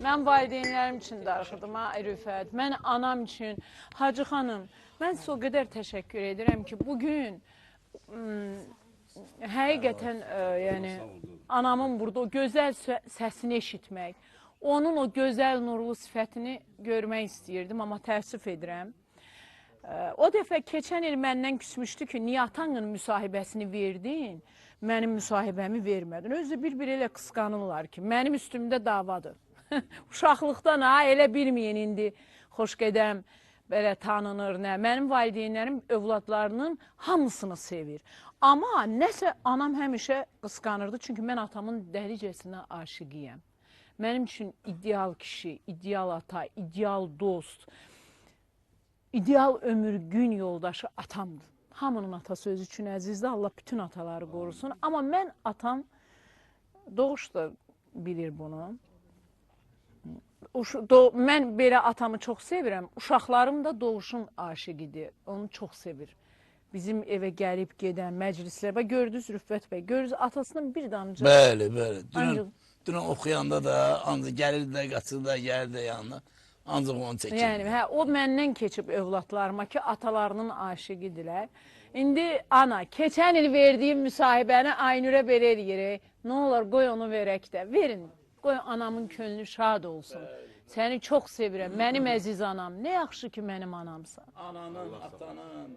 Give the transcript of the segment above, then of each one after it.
Mən valideynlərim üçün darıxırdım ha Rüfət. Mən anam üçün, Hacı xanım, mən sizə o qədər təşəkkür edirəm ki, bu gün həqiqətən ə, yəni anamın burada o gözəl səsini eşitmək, onun o gözəl nurlu sifətini görmək istəyirdim, amma təəssüf edirəm. Ə, O dəfə keçən il məndən küsmüşdü ki, niyə atanın müsahibəsini verdin, mənim müsahibəmi vermədin. Özü bir-bir elə qısqanırlar ki, mənim üstümdə davadır. Uşaqlıqdan ha, elə bilməyin indi xoş qədəm belə tanınır nə. Mənim valideynlərim övladlarının hamısını sevir. Amma nəsə anam həmişə qısqanırdı, çünki mən atamın dəlicəsinə aşiqiyəm. Mənim üçün ideal kişi, ideal ata, ideal dost, ideal ömür gün yoldaşı atamdır. Hamının atası özü üçün əzizdir. Allah bütün ataları qorusun. Amma mən atam Doğuş da bilir bunu. Mən belə atamı çox sevirəm. Uşaqlarım da Doğuşun aşiqidir. Onu çox sevir. Bizim evə gəlib gedən məclislər. Və gördünüz Rüfət bəy, gördünüz atasının bir damcı. Bəli, bəli. Dünən, dünən oxuyanda da ancaq gəlirdi də, qaçırdı da, gəlirdi də yanına. Ancaq onu çəkirdi. Yəni hə o məndən keçib övladlarıma ki, atalarının aşiqidirlər. İndi ana, keçən il verdiyim müsahibəni Aynurə belə eləyirək. Nə olar qoy onu verək də. Verin. Qoy anamın könlü şad olsun. Səni çox sevirəm. Mənim əziz anam. Nə yaxşı ki mənim anamsan. Ananın, atanın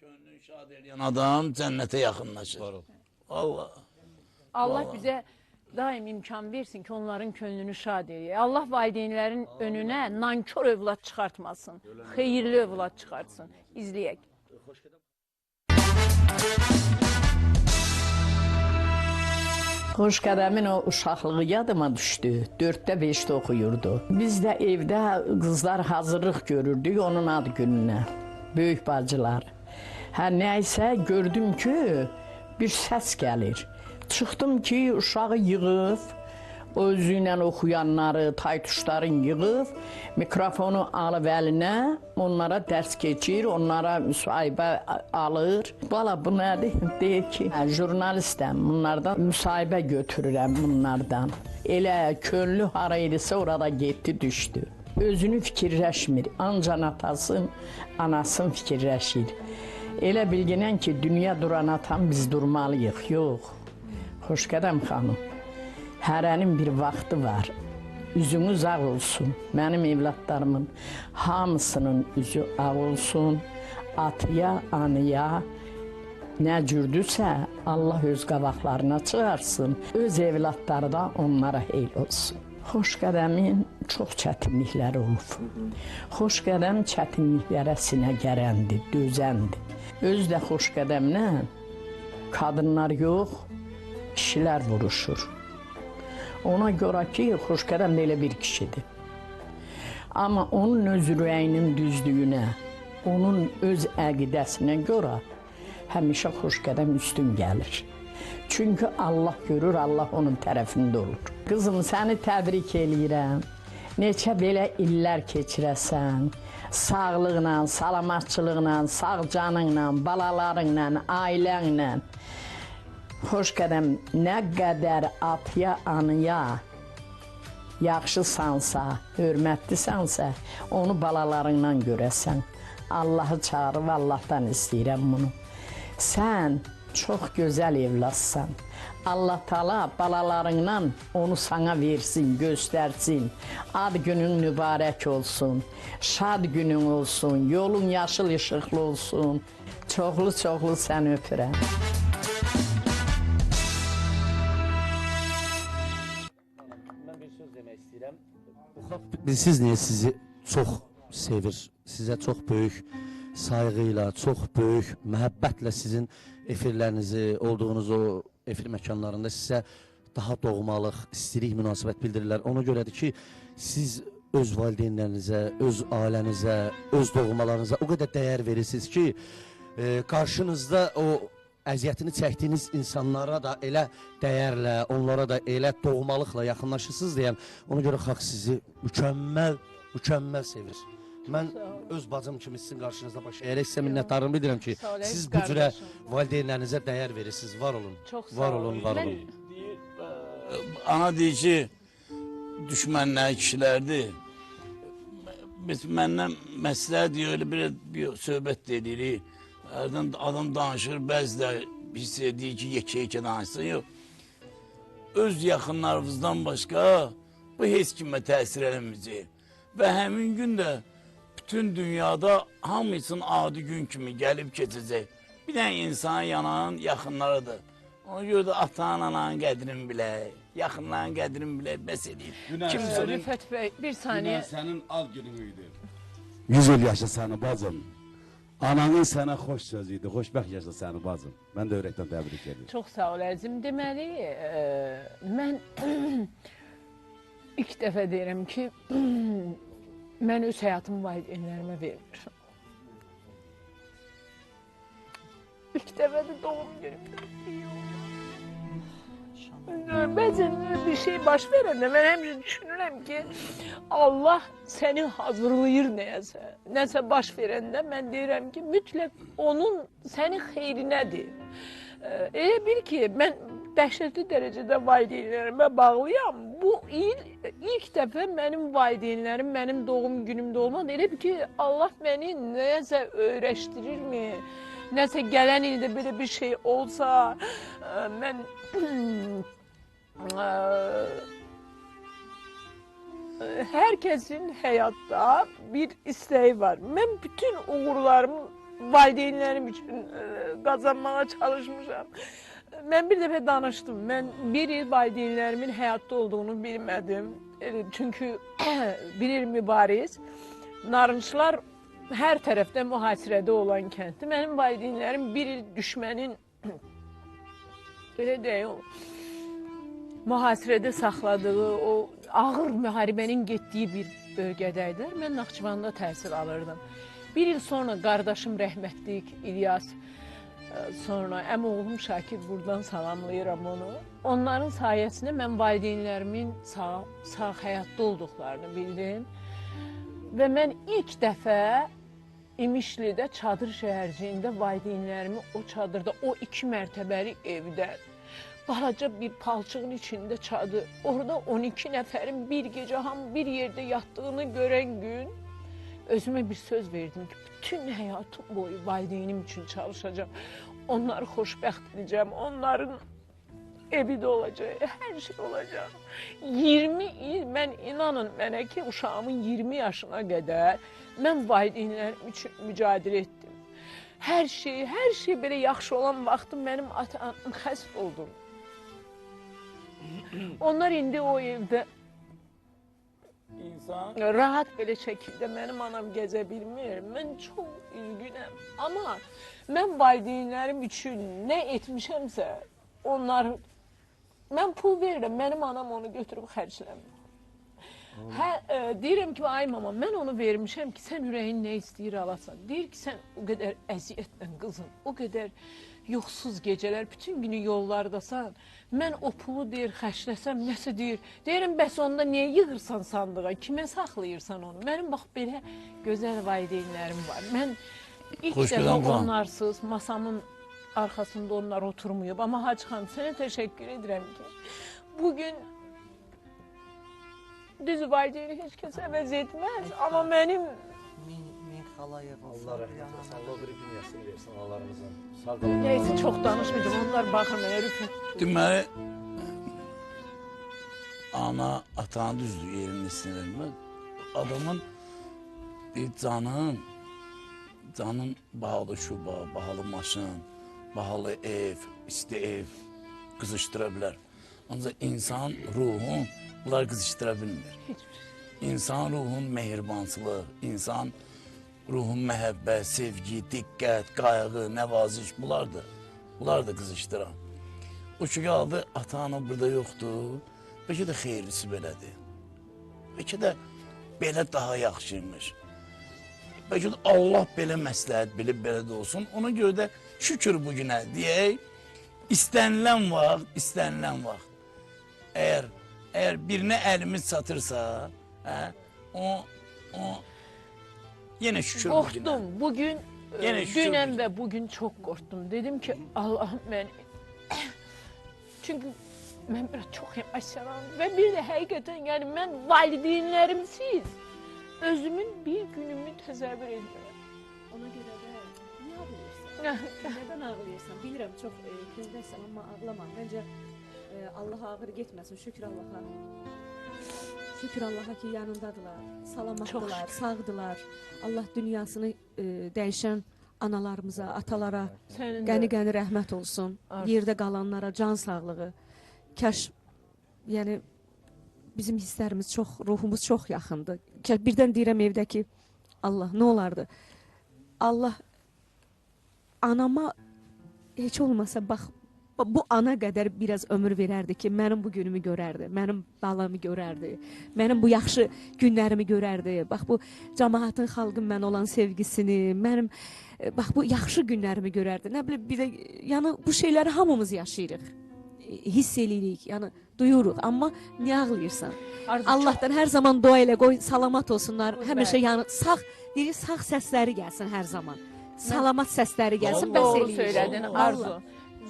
könlünü şad edən adam cənnətə yaxınlaşır. Allah. Allah bizə daim imkan versin ki, onların könlünü şad eləyək. Allah valideynlərin önünə nankor övlad çıxartmasın. Xeyirli övlad çıxartsın. İzləyək. Xoş qədəmin o uşaqlığı yadıma düşdü. 4-də 5-də oxuyurdu. Biz də evdə qızlar hazırlıq görürdük onun ad gününə. Böyük bacılar. Hə nəysə gördüm ki, bir səs gəlir. Çıxdım ki, uşağı yığıb, özü ilə oxuyanları, taytuşların yığıb, mikrofonu alıb əlinə, onlara dərs keçir, onlara müsahibə alır. Bala bu nədir? Deyir ki, jurnalistəm, bunlardan müsahibə götürürəm bunlardan. Elə könlü hara idisə orada getdi, düşdü. Özünü fikirləşmir, ancaq atasın, anasın fikirləşir. Elə bilginən ki, dünya duran atam biz durmalıyıq. Yox. Xoşqədəm xanım. Hərənin bir vaxtı var. Üzünüz ağ olsun. Mənim evlatlarımın hamısının üzü ağ olsun. Atıya, anıya nə cürdüsə Allah öz qabaqlarına çıxarsın. Öz evlatları da onlara heyl olsun. Xoşqədəmin çox çətinlikləri olub. Xoşqədəm çətinliklərə sinə gərəndir, dözəndir. Öz də xoşqədəmlə qadınlar yox, kişilər vuruşur. Ona görə ki, Xoşqədəm də elə bir kişidir. Amma onun öz ürəyinin düzlüyünə, onun öz əqidəsinə görə həmişə Xoşqədəm üstün gəlir. Çünki Allah görür, Allah onun tərəfində olur. Qızım, səni təbrik eləyirəm. Neçə belə illər keçirəsən, sağlıqla, salamatçılıqla, sağ canınla, balalarınla, ailənlə. Xoş qədəm, nə qədər atıya, anıya yaxşısansa, hörmətlisansə, onu balalarından görəsən. Allahı çağırıb Allahdan istəyirəm bunu. Sən çox gözəl evladsan. Allah Taala balalarından onu sana versin, göstərsin. Ad günün mübarək olsun. Şad günün olsun. Yolun yaşıl işıqlı olsun. Çoxlu-çoxlu səni öpürəm. Demək istəyirəm. Bu xalq bilirsiniz niyə sizi çox sevir? Sizə çox böyük sayğı ilə, çox böyük məhəbbətlə sizin efirlərinizi, olduğunuz o efir məkanlarında sizə daha doğmalıq, istilik münasibət bildirirlər. Ona görədir ki, siz öz valideynlərinizə, öz ailənizə, öz doğmalarınıza o qədər dəyər verirsiniz ki, e, qarşınızda o əziyyətini çəkdiyiniz insanlara da elə dəyərlə, onlara da elə doğmalıqla yaxınlaşırsınız deyən, ona görə xalq sizi mükəmməl, mükəmməl sevir. Mən öz bacım kimi sizin qarşınızda baş əyərək sizə minnətdarlığımı bildirirəm ki, siz bu cürə valideynlərinizə dəyər verirsiniz. Var olun. Var olun. var Mən- olun. Ana deyir ki, düşmənləri kişilərdir. Biz məndən məsləhət deyir, elə bir, bir söhbət də edirik. Hərdən adam danışır, bəzi də hiss edir ki, yekə-yekə danışsın. Yox. Öz yaxınlarımızdan başqa bu heç kimə təsir eləməyəcək. Və həmin gün də bütün dünyada hamı üçün adi gün kimi gəlib keçəcək. Bir dənə insan yanan yaxınlarıdır. Ona görə də atan, ananın qədrini bilək, yaxınların qədrini bilək, bəs edin. Günah Kim senin- sorun? Rüfət bəy, bir saniyə. Günah senin al günüydü. Yüz yıl yaşa seni bacım. Ananın sana hoş sözüydü. Hoşbəxt yaşa seni bacım. Ben de öğretmen tebrik ediyorum. Çox sağ ol əzim. Deməli, e, mən ilk dəfə deyirəm ki, mən öz həyatımı valideynlərimə vermirəm. İlk dəfədir doğum günüm. Bəzən bir şey baş verəndə mən həmişə düşünürəm ki, Allah səni hazırlayır nəyəsə. Nəsə baş verəndə mən deyirəm ki, mütləq onun sənin xeyrinədir. Elə bil ki, mən dəhşətli dərəcədə valideynlərimə bağlıyam. Bu il ilk dəfə mənim valideynlərim mənim doğum günümdə olmadı. Elə bil ki, Allah məni nəyəsə öyrəşdirirmi? Nəsə gələn ildə belə bir şey olsa, ə, mən ə, hər kəsin həyatda bir istəyi var. Mən bütün uğurlarımı valideynlərim üçün ə, qazanmağa çalışmışam. Mən bir dəfə danışdım. Mən bir il valideynlərimin həyatda olduğunu bilmədim. Elə- Çünki bir il mübariz. Narınçlar hər tərəfdə mühasirədə olan kənddir. Mənim valideynlərim bir il düşmənin belə deyək, o mühasirədə saxladığı o ağır müharibənin getdiyi bir bölgədəydilər. Mən Naxçıvanda təhsil alırdım. Bir il sonra qardaşım rəhmətlik İlyas, ə, sonra əmoğlum Şakir buradan salamlayıram onu. Onların sayəsində mən valideynlərimin sağ, sağ həyatda olduqlarını bildim. Və mən ilk dəfə İmişlidə çadır şəhərciyində valideynlərimi o çadırda, o iki mərtəbəli evdə balaca bir palçığın içində çadır. Orada 12 nəfərin bir gecə hamı bir yerdə yatdığını görən gün özümə bir söz verdim ki, bütün həyatım boyu valideynim üçün çalışacağam. Onları xoşbəxt edəcəm. Onların evi də olacaq, hər şey olacaq. 20 il mən inanın mənə ki, uşağımın 20 yaşına qədər mən valideynlərim üçün mücadilə etdim. Hər şey, hər şey belə yaxşı olan vaxtı mənim atam xəst oldum. Onlar indi o evdə İnsan rahat belə şəkildə mənim anam gəzə bilmir. Mən çox üzgünəm. Amma mən valideynlərim üçün nə etmişəmsə, onlar mən pul verirəm, mənim anam onu götürüb xərcləmir. Hə, ə, deyirəm ki, ay mama, mən onu vermişəm ki, sən ürəyin nə istəyir alasan. Deyir ki, sən o qədər əziyyətlə qızım, o qədər yoxsuz gecələr, bütün günü yollardasan. Mən o pulu deyir, xərcləsəm nəsə deyir. Deyirəm, bəs onda niyə yığırsan sandığa? Kimə saxlayırsan onu? Mənim bax belə gözəl valideynlərim var. Mən ilk dəfə onlarsız masamın arxasında onlar oturmayıb. Amma Hacı xanım, sənə təşəkkür edirəm ki, bugün düz valideyni heç kəs əvəz etməz. Amma mənim Min, min xalayevin Allah rəhmət yanına- etsin. Allah bir dünyasını versin analarımızın. Sağ qalın. nəysə çox danışmayacağım. Onlar baxır mənə rüfət. deməli ana atanın düzdür yerini sinirmə. Adamın bir canın canın bahalı şuba, bahalı maşın, bahalı ev, isti ev qızışdıra bilər. Ancaq insan ruhun bunlar qızışdıra bilmir. İnsan ruhun mehribansılığı, insan ruhun məhəbbət, sevgi, diqqət, qayğı, nəvaziş bunlardır. Bunlar da qızışdıran. O ki qaldı, ata-ana burada yoxdur. Bəlkə də xeyirlisi belədir. Bəlkə də belə daha yaxşıymış. Bəlkə də Allah belə məsləhət bilib belə də olsun. Ona görə də şükür bu günə deyək. İstənilən vaxt, istənilən vaxt. Əgər əgər birinə əlimiz çatırsa, hə, o o yenə şükür bu günə. Qorxdum. Bugün Yenə e, şükür dünən bugün. və bugün çox qorxdum. Dedim ki, Allahım mən Çünki mən biraz çox emosionalım və bir də həqiqətən yəni mən valideynlərimsiz özümün bir günümü təsəvvür etmirəm. Ona görə də niyə ağlayırsan? Nədən ağlayırsan? Bilirəm çox e, qızdaysan amma ağlama. Məncə e, Allah ağır getməsin. Şükür Allaha. Şükür Allaha ki yanındadılar. Salamatdılar, sağdılar. Allah dünyasını e, dəyişən analarımıza, atalara qəni-qəni rəhmət olsun. Arzu. Yerdə qalanlara can sağlığı. Kaş yəni bizim hisslərimiz çox, ruhumuz çox yaxındır. Kaş birdən deyirəm evdəki Allah nə olardı? Allah anama heç olmasa bax bu- ana qədər biraz ömür verərdi ki, mənim bu günümü görərdi, mənim balamı görərdi, mənim bu yaxşı günlərimi görərdi. Bax bu cəmaətin, xalqın mənə olan sevgisini, mənim e, bax bu yaxşı günlərimi görərdi. Nə bilim bir də yəni bu şeyləri hamımız yaşayırıq. Hiss eləyirik, yəni duyuruq, amma niyə ağlayırsan? Arzu, Allahdan hər zaman dua elə qoy, salamat olsunlar. Həmişə yəni sağ, deyir sağ səsləri gəlsin hər zaman. Salamat səsləri gəlsin, Çox bəs doğru eləyir. söylədin Vallahi. Arzu.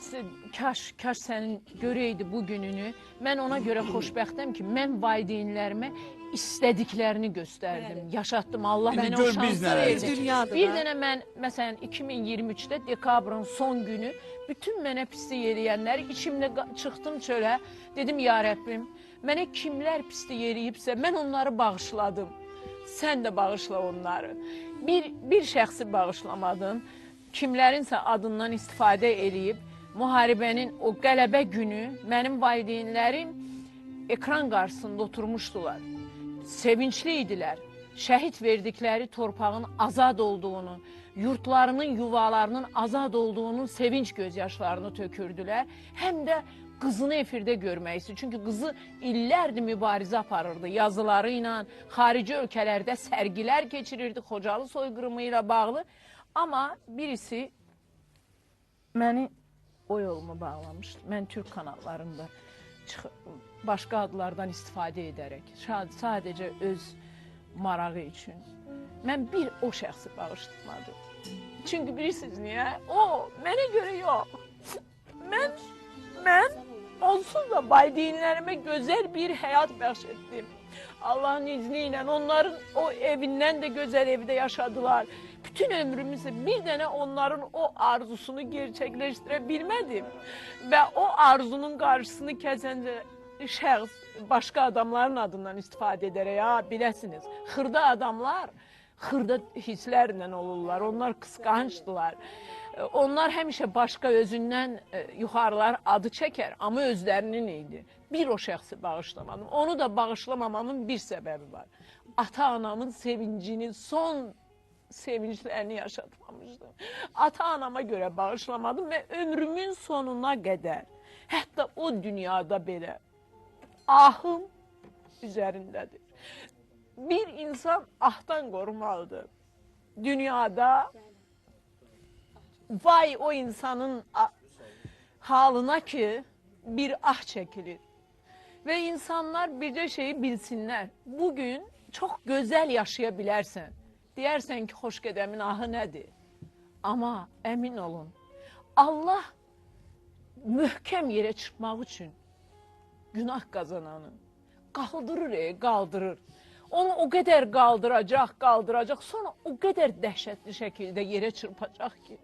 S- Kaş, kaş sənin görəydi bu gününü. Mən ona görə xoşbəxtəm ki, mən valideynlərimə istədiklərini göstərdim, yaşatdım. Allah mənə o şansı verdi. Bir dənə mən məsələn 2023-də dekabrın son günü bütün mənə pislik eləyənləri içimdə çıxdım çölə. Dedim ya Rəbbim, mənə kimlər pislik eləyibsə mən onları bağışladım. Sən də bağışla onları. Bir bir şəxsi bağışlamadım. Kimlərinsə adından istifadə eləyib müharibənin o qələbə günü mənim valideynlərim ekran qarşısında oturmuşdular. Sevincli idilər. Şəhid verdikləri torpağın azad olduğunu, yurtlarının, yuvalarının azad olduğunun sevinç gözyaşlarını tökürdülər. Həm də qızını efirdə görmək üçün. Çünki qızı illərdir mübarizə aparırdı. Yazıları ilə xarici ölkələrdə sərgilər keçirirdi Xocalı soyqırımı ilə bağlı. Amma birisi məni o yoluma bağlamışdı. Mən Türk kanallarında başqa adlardan istifadə edərək, sadəcə öz marağı üçün mən bir o şəxsi bağışlamadım. Çünki bilirsiniz niyə? O mənə görə yox. Mən mən onsuz da valideynlərimə gözəl bir həyat bəxş etdim. Allahın izni ilə onların o evindən də gözəl evdə yaşadılar. Bütün ömrümüzü bir dənə onların o arzusunu gerçəkləşdirə bilmədim. Və o arzunun qarşısını kəsəncə şəxs başqa adamların adından istifadə edərək, ha, biləsiniz. Xırda adamlar xırda hisslərlə olurlar. Onlar qısqancdılar. E, Onlar həmişə başqa özündən e, yuxarılar adı çəkər, amma özlərinin idi. Bir o şəxsi bağışlamadım. Onu da bağışlamamamın bir səbəbi var. Ata-anamın sevincini, son sevinclərini yaşatmamışdım. Ata-anama görə bağışlamadım və ömrümün sonuna qədər, hətta o dünyada belə ahım üzərindədir. Bir insan ahdan qorunmalıdır. Dünyada vay o insanın halına ki bir ah çəkilir. Və insanlar bircə şeyi bilsinlər. Bu gün çox gözəl yaşaya bilərsən. Deyərsən ki, xoşgədəmin ahı nədir? Amma əmin olun, Allah möhkəm yerə çıxmaq üçün günah qazananı qaldırır, e, qaldırır. Onu o qədər qaldıracaq, qaldıracaq, sonra o qədər dəhşətli şəkildə yerə çırpacaq ki.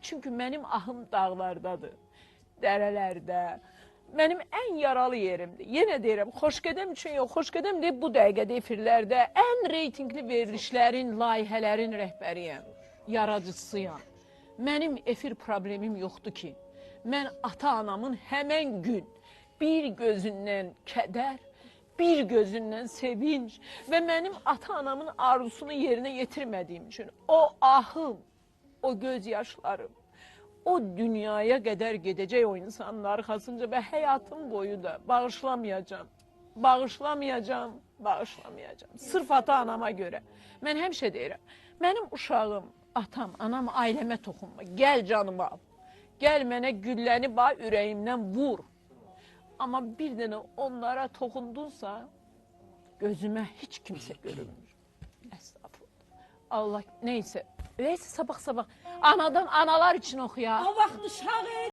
Çünki mənim ahım dağlardadır, dərələrdə. Mənim ən yaralı yerimdir. Yenə deyirəm, xoşgədəm üçün yox, xoşgədəm deyib bu dəqiqədə efirlərdə ən reytingli verilişlərin, layihələrin rəhbəriyəm, yaradıcısıyam. Mənim efir problemim yoxdur ki. Mən ata-anamın həmən gün bir gözündən kədər, bir gözündən sevinç və mənim ata-anamın arzusunu yerinə yetirmədiyim üçün o ahım, o göz yaşlarım, o dünyaya qədər gedəcək o insanın arxasınca və həyatım boyu da bağışlamayacağam. Bağışlamayacağam, bağışlamayacağam. Sırf ata-anama görə. Mən həmişə deyirəm, mənim uşağım, atam, anam ailəmə toxunma. Gəl canımı al. Gəl mənə gülləni bax ürəyimdən vur. Amma bir dənə onlara toxundunsa, gözümə heç kimsə görünmür. Əstəğfurullah. Allah neysə. Neysə sabah sabah anadan analar üçün oxuya. O vaxt uşaq